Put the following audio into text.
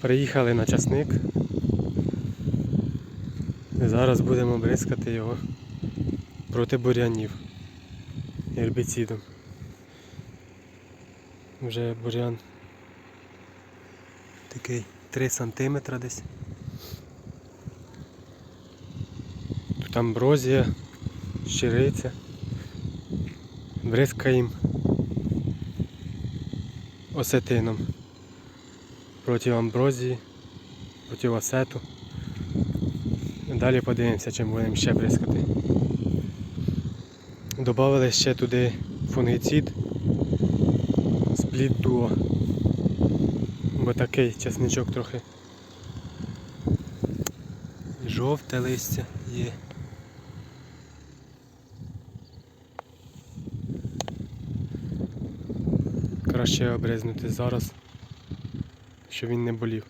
Приїхали на часник. І зараз будемо бризкати його проти бур'янів гербіцидом. Вже бур'ян такий 3 см десь. Тут амброзія, щириця. Бризкаємо осетином проти амброзії, проти осету. Далі подивимося, чим будемо ще бризкати. Добавили ще туди фунгіцид спліт дуо. Бо такий чесничок трохи. Жовте листя є. Краще обризнути зараз, щоб він не болів.